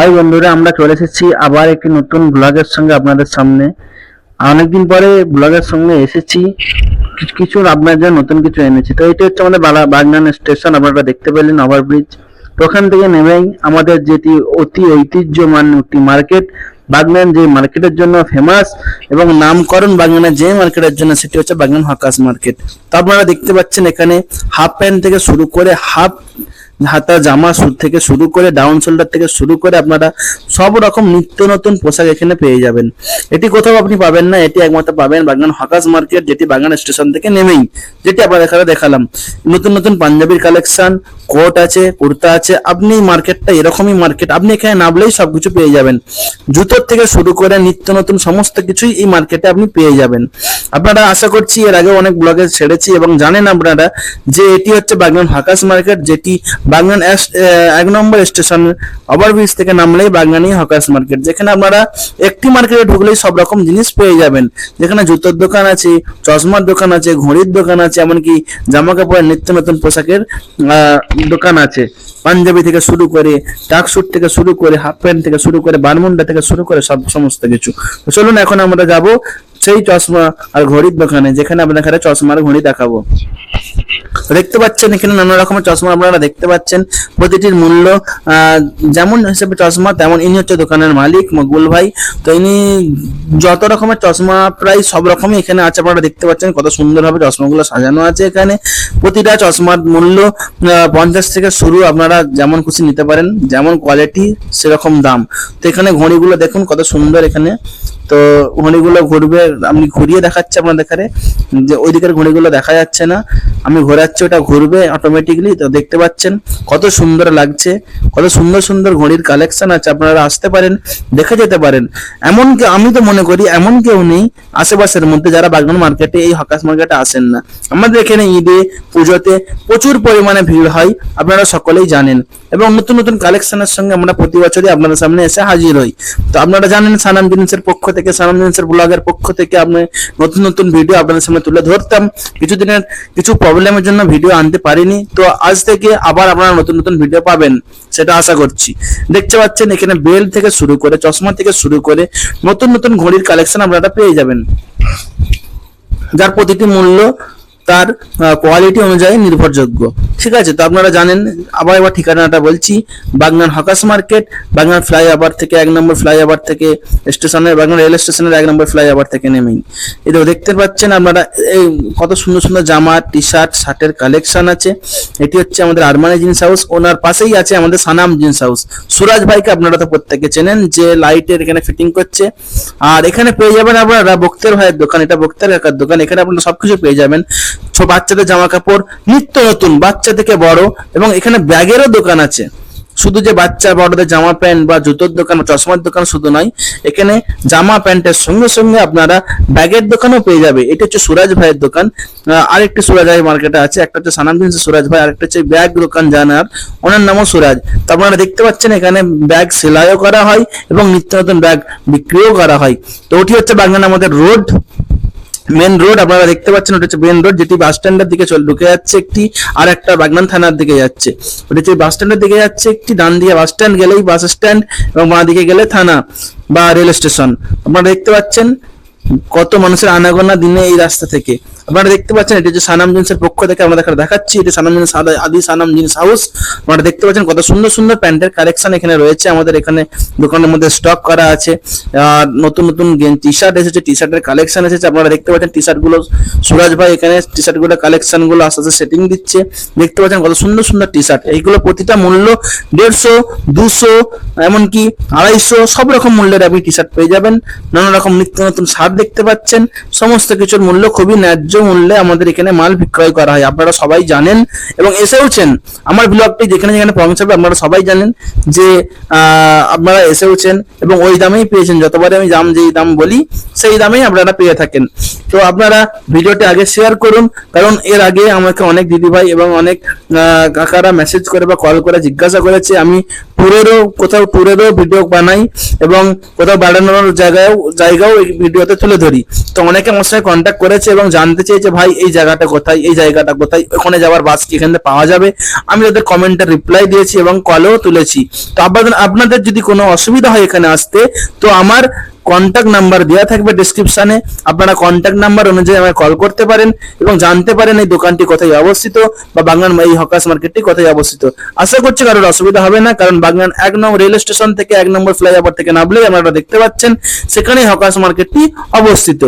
High বন্ধুরা, আমরা চলে এসেছি আবার একটি নতুন ব্লগের সঙ্গে আপনাদের সামনে। অনেকদিন পরে ব্লগের সঙ্গে এসেছি। কিছু কিছু আপনার জন্য নতুন কিছু এনেছি। তো এটা হচ্ছে আমাদের বালা বাগনান স্টেশন, আপনারা দেখতে পেলেন ওভারব্রিজ তো ওখান থেকে নেমেই আমাদের যেটি অতি ঐতিহ্যমান একটি মার্কেট, বাগনান যে মার্কেটের জন্য ফেমাস এবং নামকরণ বাগনানের যে মার্কেটের জন্য, সেটি হচ্ছে বাগনান হকাস মার্কেট। তো আপনারা দেখতে পাচ্ছেন এখানে হাফ প্যান্ট থেকে শুরু করে হাফ হাতা, জামা সু- থেকে শুরু করে ডাউন শোল্ডার থেকে শুরু করে আপনারা সব রকম নিত্য নতুন পোশাক এখানে পেয়ে যাবেন। এটি কোথাও আপনি পাবেন না, এটি একমাত্র পাবেন বাগান হকাস মার্কেট, যেটি বাগান স্টেশন থেকে নেমেই। যেটি আপনাদের এখানে দেখালাম। নতুন নতুন পাঞ্জাবির কালেকশন কোট আছে, কুর্তা আছে, আপনি মার্কেটটা এরকমই মার্কেট আপনি এখানে নামলেই সবকিছু পেয়ে যাবেন। জুতোর থেকে শুরু করে নিত্য নতুন সমস্ত কিছুই এই মার্কেটে আপনি পেয়ে যাবেন। আপনারা আশা করছি এর আগে অনেক ব্লগে ছেড়েছি এবং জানেন আপনারা যে এটি হচ্ছে বাগনান হাকাস মার্কেট, যেটি বাগনান এক নম্বর স্টেশন ওভারব্রিজ থেকে নামলেই বাগনানি হকাস মার্কেট, যেখানে আপনারা একটি মার্কেটে ঢুকলেই সব রকম জিনিস পেয়ে যাবেন। যেখানে জুতোর দোকান আছে, চশমার দোকান আছে, ঘড়ির দোকান আছে, এমনকি জামা কাপড়ের নিত্য নতুন পোশাকের দোকান আছে। পাঞ্জাবি থেকে শুরু করে টাক স্যুট থেকে শুরু করে হাফ প্যান্ট থেকে শুরু করে বারমুন্ডা থেকে শুরু করে সব সমস্ত কিছু। চলুন এখন আমরা যাব সেই চশমা আর ঘড়ির দোকানে, যেখানে আপনাদের চশমা আর ঘড়ি দেখাবো। দেখতে পাচ্ছেন এখানে নানা রকমের চশমা আপনারা দেখতে পাচ্ছেন। প্রতিটির মূল্য যেমন হিসেবে চশমা, তেমন ইনি হচ্ছে দোকানের মালিক মকবুল ভাই। তো ইনি যত রকমের চশমা, প্রায় সব রকমই এখানে আছে আপনারা দেখতে পাচ্ছেন। কত সুন্দরভাবে চশমাগুলো সাজানো আছে এখানে। প্রতিটা চশমার মূল্য পঞ্চাশ থেকে শুরু আপনারা যেমন খুশি নিতে পারেন, যেমন কোয়ালিটি সেরকম দাম। তো এখানে ঘড়িগুলো দেখুন কত সুন্দর এখানে। তো ঘড়িগুলো ঘুরবে আমি ঘুরিয়ে দেখাচ্ছি আপনাদের যে ওই দিকের ঘড়িগুলো দেখা যাচ্ছে না। আমি ঘোরাচ্ছি, ওটা ঘুরবে অটোমেটিকলি তো দেখতে পাচ্ছেন কত সুন্দর লাগছে, কত সুন্দর সুন্দর ঘড়ির কালেকশন আছে, আপনারা আসতে পারেন, দেখে যেতে পারেন। এমন আমি তো মনে করি এমন কেউ নেই আশেপাশের মধ্যে যারা বাগনান মার্কেটে, এই হকাশ মার্কেটে আসেন না। আমাদের এখানে ঈদে, পুজোতে প্রচুর পরিমাণে ভিড় হয়, আপনারা সকলেই জানেন। এবং নতুন নতুন কালেকশনের সঙ্গে আমরা প্রতি বছরই আপনাদের সামনে এসে হাজির হই। তো আপনারা জানেন সানাম জিনিসের পক্ষ থেকে সানাম জিনিসের ব্লগের পক্ষ থেকে আমি নতুন নতুন ভিডিও আপনাদের সামনে তুলে ধরতাম। কিছুদিনের, কিছু প্রবলেমের জন্য ভিডিও আনতে পারিনি। তো আজ থেকে আবার আপনারা নতুন নতুন ভিডিও পাবেন, সেটা আশা করছি। দেখতে পাচ্ছেন, এখানে বেল থেকে শুরু করে, চশমা থেকে শুরু করে, নতুন নতুন ঘড়ির কালেকশন আপনারা পেয়ে যাবেন। যার প্রতিটি মূল্য তার কোয়ালিটি অনুযায়ী নির্ভরযোগ্য। ঠিক আছে? তো আপনারা জানেন, আবার এবার ঠিকানাটা বলছি, Bagnan hawkers market, Bagnan flyover থেকে এক নম্বর ফ্লাইওভার থেকে স্টেশনের, বাগনান রেল স্টেশনের এক নম্বর ফ্লাইওভার থেকে নেমেই। এটা দেখতে পাচ্ছেন আপনারা, এই কত সুন্দর সুন্দর জামা টি শার্ট শার্টের কালেকশন আছে। এটি হচ্ছে আমাদের আরমানি জিন্স হাউস ওনার পাশেই আছে আমাদের সানাম জিন্স হাউস সুরাজ ভাইকে আপনারা তো প্রত্যেকে চেনেন, যে লাইটের এখানে ফিটিং করছে। আর এখানে পেয়ে যাবেন আপনারা বক্তের ভাইয়ের দোকান, এটা বক্তের কাকার দোকান, এখানে আপনারা সবকিছু পেয়ে যাবেন। বাচ্চাদের জামা কাপড় নিত্য নতুন, বাচ্চা থেকে বড় এবং এখানে ব্যাগেরও দোকান আছে। শুধু যে বাচ্চা বড়দের জামা প্যান্ট বা জুতোর দোকান বা চশমার দোকান শুধু নয়, এখানে জামা প্যান্টের সঙ্গে সঙ্গে আপনারা ব্যাগের দোকানও পেয়ে যাবে। এটা হচ্ছে সুরাজ ভাইয়ের দোকান। আরেকটি সুরাজ ভাই মার্কেটে আছে, একটা হচ্ছে সানাম জিন্সের সুরাজ ভাই, আরেকটা হচ্ছে ব্যাগ দোকান জানার, ওনার নামও সুরাজ। তো আপনারা দেখতে পাচ্ছেন এখানে ব্যাগ সেলাইও করা হয় এবং নিত্য নতুন ব্যাগ বিক্রিও করা হয়। তো ওটি হচ্ছে বাগান আমাদের রোড। মেন রোড আপনারা দেখতে পাচ্ছেন, ওটা হচ্ছে মেন রোড যেটি বাস স্ট্যান্ডের দিকে চল, ঢুকে যাচ্ছে একটি আর একটা বাগনান থানার দিকে যাচ্ছে। ওটা হচ্ছে বাস স্ট্যান্ডের দিকে যাচ্ছে একটি, ডান দিকে বাস স্ট্যান্ড গেলেই বাস স্ট্যান্ড এবং বাঁ দিকে গেলে থানা বা রেল স্টেশন আপনারা দেখতে পাচ্ছেন কত মানুষের আনাগোনা দিনে এই রাস্তা থেকে। আপনারা দেখতে পাচ্ছেন, এটা হচ্ছে সানাম জিন্সের পক্ষ থেকে আমরা দেখা দেখাচ্ছি। এটা সানাম জিন্স আদি- সানাম জিন্স হাউস। আপনারা দেখতে পাচ্ছেন কত সুন্দর সুন্দর প্যান্টের কালেকশন এখানে রয়েছে। আমাদের এখানে দোকানের মধ্যে স্টক করা আছে। আর নতুন নতুন টি শার্ট এসেছে। টি শার্টের কালেকশন এসেছে। আপনারা দেখতে পাচ্ছেন টি শার্টগুলো সুরাজ ভাই এখানে টি শার্টগুলো কালেকশনগুলো আস্তে আস্তে সেটিং দিচ্ছে। দেখতে পাচ্ছেন কত সুন্দর সুন্দর টি শার্ট এইগুলো প্রতিটা মূল্য দেড়শো, দুশো, এমনকি আড়াইশো, সব রকম মূল্যের আপনি টি শার্ট পেয়ে যাবেন। নানা রকম নিত্য নতুন শার্ট দেখতে পাচ্ছেন। সমস্ত কিছুর মূল্য খুবই ন্যায্য মূল্যে আমাদের এখানে মাল বিক্রয় করা হয়। আপনারা সবাই জানেন এবং এসেওছেন আমার ব্লগটি যেখানে যেখানে পৌঁছাবে আপনারা সবাই জানেন যে আপনারা এসেওছেন এবং ওই দামেই পেয়েছেন। যতবারে আমি দাম, যেই দাম বলি, সেই দামেই আপনারা পেয়ে থাকেন। তো আপনারা ভিডিওটি আগে শেয়ার করুন, কারণ এর আগে আমাকে অনেক দিদিভাই এবং অনেক কাকারা মেসেজ করে বা কল করে জিজ্ঞাসা করেছে। আমি ট্যুরেরও কোথাও ট্যুরেরও ভিডিও বানাই এবং কোথাও বেড়ানোর জায়গায় জায়গাও এই ভিডিওতে তুলে ধরি। তো অনেকে আমার সঙ্গে কন্ট্যাক্ট করেছে এবং জানতে চেয়েছে, ভাই, এই জায়গাটা কোথায়? এই জায়গাটা কোথায়? ওখানে যাওয়ার বাস কি এখানে পাওয়া যাবে? আমি তাদের কমেন্টে রিপ্লাই দিয়েছি এবং কলেও তুলেছি। তো আপনাদের আপনাদের যদি কোনো অসুবিধা হয় এখানে আসতে, তো আমার কন্ট্যাক্ট নাম্বার দেওয়া থাকবে ডিসক্রিপশনে আপনারা কন্ট্যাক্ট নাম্বার অনুযায়ী আমায় কল করতে পারেন এবং জানতে পারেন এই দোকানটি কোথায় অবস্থিত বা বাংলার এই হকাস মার্কেটটি কোথায় অবস্থিত। আশা করছি কারোর অসুবিধা হবে না, কারণ বাগনান এক নম্বর রেল স্টেশন থেকে এক নম্বর ফ্লাইওভার থেকে নামলেই আপনারা দেখতে পাচ্ছেন, সেখানেই হকাস মার্কেটটি অবস্থিত।